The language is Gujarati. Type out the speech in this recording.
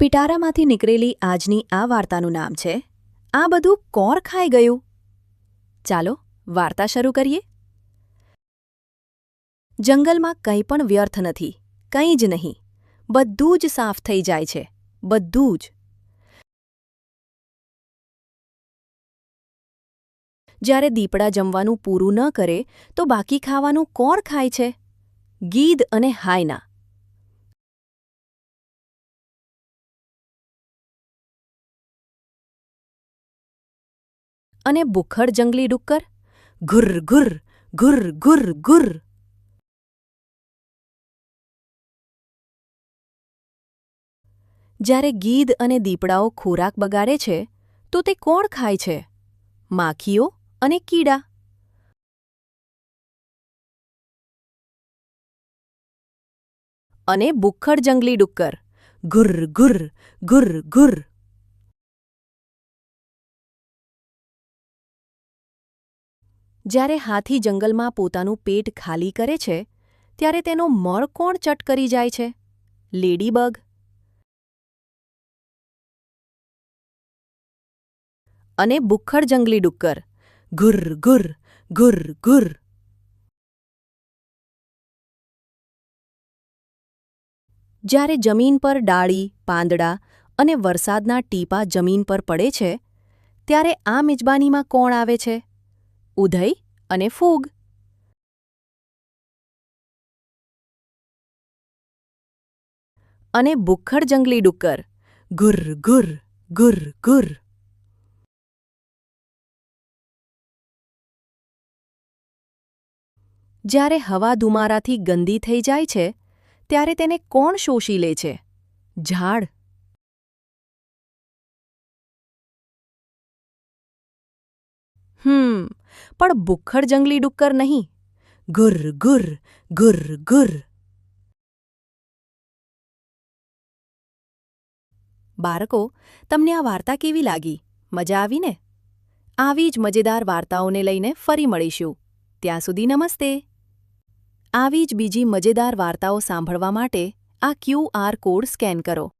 પિટારામાંથી નીકળેલી આજની આ વાર્તાનું નામ છે, આ બધું કોર ખાઈ ગયું? ચાલો, વાર્તા શરૂ કરીએ. જંગલમાં કંઈ પણ વ્યર્થ નથી, કંઈ જ નહીં, બધું જ સાફ થઈ જાય છે, બધું જ. જ્યારે દીપડા જમવાનું પૂરું ન કરે, તો બાકી ખાવાનું કોણ ખાય છે? ગીધ અને હાયના. અને બુખડ જંગલી ડુક્કર? ઘુર ઘુર ઘુર ઘુર ઘુર. જ્યારે ગીધ અને દીપડાઓ ખોરાક બગાડે છે, તો તે કોણ ખાય છે? માખીઓ અને કીડા. અને બુખડ જંગલી ડુક્કર. ઘુર ઘુર ઘુર ઘુર. જ્યારે હાથી જંગલમાં પોતાનું પેટ ખાલી કરે છે, ત્યારે તેનો મળ કોણ ચટ કરી જાય છે? લેડીબગ. અને બુખ્ખર જંગલી ડુક્કર. ઘુર ઘુર ઘુર ઘુર. જ્યારે જમીન પર ડાળી, પાંદડા અને વરસાદના ટીપા જમીન પર પડે છે, ત્યારે આ મિજબાનીમાં કોણ આવે છે? ઉધઈ અને ફૂગ. અને બુખડ જંગલી ડુક્કર. ગુર ઘુર ગુર ઘુર જ્યારે હવા ધુમારાથી ગંદી થઈ જાય છે, ત્યારે તેને કોણ શોષી લે છે? ઝાડ. હમ, પણ બુખ્ખર જંગલી ડુક્કર નહીં. ગુર ગુર ગુર ગુર બાળકો, તમને આ વાર્તા કેવી લાગી? મજા આવી ને આવી જ મજેદાર વાર્તાઓને લઈને ફરી મળીશું. ત્યાં સુધી નમસ્તે. આવી જ બીજી મજેદાર વાર્તાઓ સાંભળવા માટે આ ક્યુઆર કોડ સ્કેન કરો.